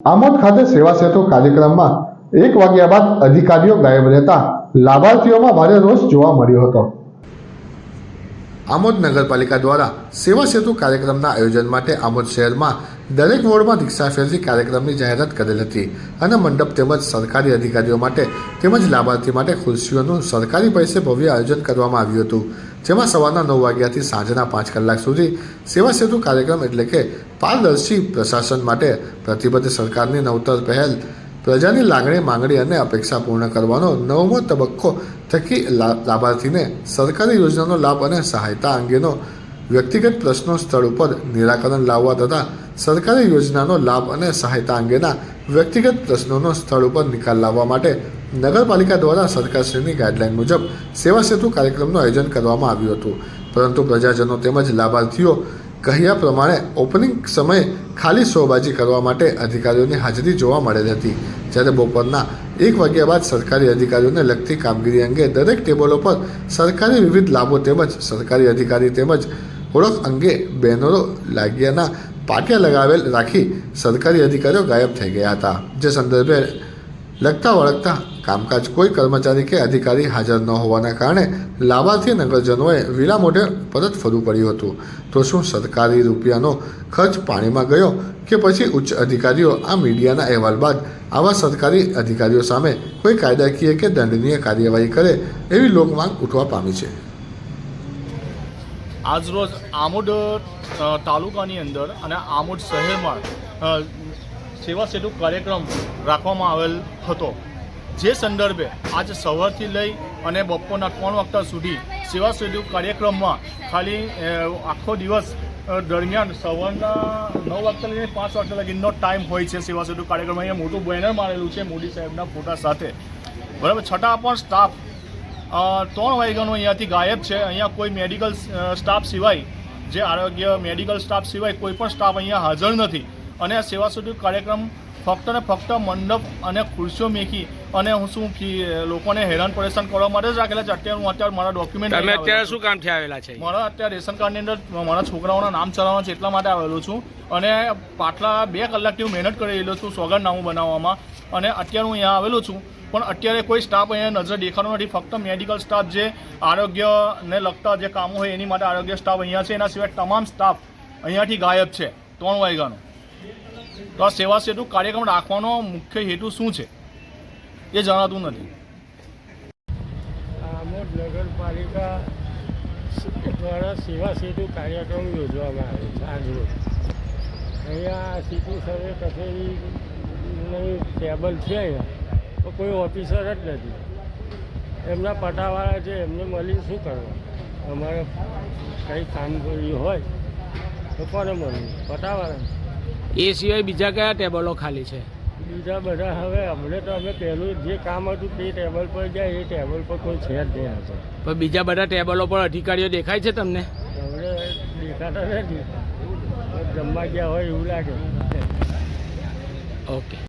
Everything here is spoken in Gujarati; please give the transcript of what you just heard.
આમોદ ખાતે સેવા સેતુ કાર્યક્રમમાં એક વાગ્યા બાદ અધિકારીઓ ગાયબ રહેતા લાભાર્થીઓમાં ભારે રોષ જોવા મળ્યો હતો. આમોદ નગરપાલિકા દ્વારા સેવા સેતુ કાર્યક્રમના આયોજન માટે આમોદ શહેરમાં દરેક વોર્ડમાં દીક્ષા ફેરથી કાર્યક્રમની જાહેરાત કરેલ હતી અને મંડપ તેમજ સરકારી અધિકારીઓ માટે તેમજ લાભાર્થી માટે ખુરશીઓનું સરકારી પૈસે ભવ્ય આયોજન કરવામાં આવ્યું હતું. જેમાં સવારના નવ વાગ્યાથી સાંજના પાંચ કલાક સુધી સેવા સેતુ કાર્યક્રમ એટલે કે પારદર્શી પ્રશાસન માટે પ્રતિબદ્ધ સરકારની નવતર પહેલ, પ્રજાની લાગણી, માંગણી અને અપેક્ષા પૂર્ણ કરવાનો નવમો તબક્કો થકી લાભાર્થીને સરકારી યોજનાનો લાભ અને સહાયતા અંગેનો વ્યક્તિગત પ્રશ્નો સ્થળ ઉપર નિરાકરણ લાવવા તથા સરકારી યોજનાનો લાભ અને સહાયતા અંગેના વ્યક્તિગત પ્રશ્નોનો સ્થળ ઉપર નિકાલ લાવવા માટે નગરપાલિકા દ્વારા સરકારશ્રીની ગાઈડલાઈન મુજબ સેવા સેતુ કાર્યક્રમનું આયોજન કરવામાં આવ્યું હતું. પરંતુ પ્રજાજનો તેમજ લાભાર્થીઓ કહ્યા પ્રમાણે ઓપનિંગ સમયે ખાલી શોબાજી કરવા માટે અધિકારીઓની હાજરી જોવા મળેલ હતી, જ્યારે બપોરના એક વાગ્યા બાદ સરકારી અધિકારીઓને લગતી કામગીરી અંગે દરેક ટેબલો પર સરકારી વિવિધ લાભો તેમજ સરકારી અધિકારી તેમજ ઓળખ અંગે બેનરો લાગ્યાના પાટિયા લગાવેલ રાખી સરકારી અધિકારીઓ ગાયબ થઈ ગયા હતા. જે સંદર્ભે લગતા વળગતા કામકાજ કોઈ કર્મચારી કે અધિકારી હાજર ન હોવાના કારણે લાભાર્થી નગરજનોએ વિલા મોઢે પરત ફરવું પડ્યું હતું. તો શું સરકારી રૂપિયાનો ખર્ચ પાણીમાં ગયો કે પછી ઉચ્ચ અધિકારીઓ આ મીડિયાના અહેવાલ બાદ આવા સરકારી અધિકારીઓ સામે કોઈ કાયદાકીય કે દંડનીય કાર્યવાહી કરે એવી લોકમાંગ ઉઠવા પામી છે? આજરોજ આમોદ તાલુકાની અંદર અને આમોદ શહેરમાં સેવા સેતુ કાર્યક્રમ રાખવામાં આવેલ હતો. જે સંદર્ભે આજે સવારથી લઈ અને બપોરના ત્રણ વાગતા સુધી સેવા સેતુ કાર્યક્રમમાં ખાલી આખો દિવસ દરમિયાન સવારના નવ વાગ્યા લઈને પાંચ વાગ્યા લગીનો ટાઈમ હોય છે સેવા સેતુ કાર્યક્રમ અહીંયા મોટું બેનર મારેલું છે મોદી સાહેબના ફોટા સાથે. બરાબર, છતાં પણ સ્ટાફ ત્રણ વાગ્યાનો અહીંયાથી ગાયબ છે. અહીંયા કોઈ મેડિકલ સ્ટાફ સિવાય, જે આરોગ્ય મેડિકલ સ્ટાફ સિવાય કોઈ પણ સ્ટાફ અહીંયા હાજર નથી. અને આ સેવા સુધી કાર્યક્રમ ફક્ત ને ફક્ત મંડપ અને ખુરશીઓ મેકી અને હું શું લોકોને હેરાન પરેશાન કરવા માટે જ રાખેલા છે. અત્યારે હું અત્યારે મારા ડોક્યુમેન્ટ તમે અત્યારે શું કામથી આવેલા છે? મારા અત્યારે રેશન કાર્ડની અંદર મારા છોકરાઓના નામ ચલાવવાના છે એટલા માટે આવેલો છું. અને પાછલા બે કલાકથી હું મહેનત કરી રહેલો છું સોગંદનામું બનાવવામાં. અને અત્યારે હું અહીંયા આવેલો છું. પણ અત્યારે કોઈ સ્ટાફ અહીંયા નજર દેખાતો નથી. ફક્ત મેડિકલ સ્ટાફ જે આરોગ્યને લગતા જે કામો હોય એની માટે આરોગ્ય સ્ટાફ અહીંયા છે. એના સિવાય તમામ સ્ટાફ અહીંયાથી ગાયબ છે. ત્રણ વાગ્યાનો તો આ સેવા સેતુ કાર્યક્રમ રાખવાનો મુખ્ય હેતુ શું છે? એ જણાતું નથી. આમોદ નગરપાલિકા દ્વારા સેવા સેતુ કાર્યક્રમ યોજવામાં આવે છે આજરોજ અહીંયા સીટી સર્વે કચેરીની ટેબલ છે અહીંયા, તો કોઈ ઓફિસર જ નથી. એમના પટાવાળા છે એમને મળીને શું કરવા? અમારે કંઈ કામ હોય તો કોને મળવું? પટાવાળા એ સિવાય બીજા કયા ટેબલો ખાલી છે? બીજા બધા હવે અમને તો અમે પહેલું જે કામ હતું તે ટેબલ પર જાય એ ટેબલ પર કોઈ છે જ નહીં આજે પણ બીજા બધા ટેબલો પર અધિકારીઓ દેખાય છે તમને? હમણે દેખાતા નથી. જમવા ગયા હોય એવું લાગે. ઓકે.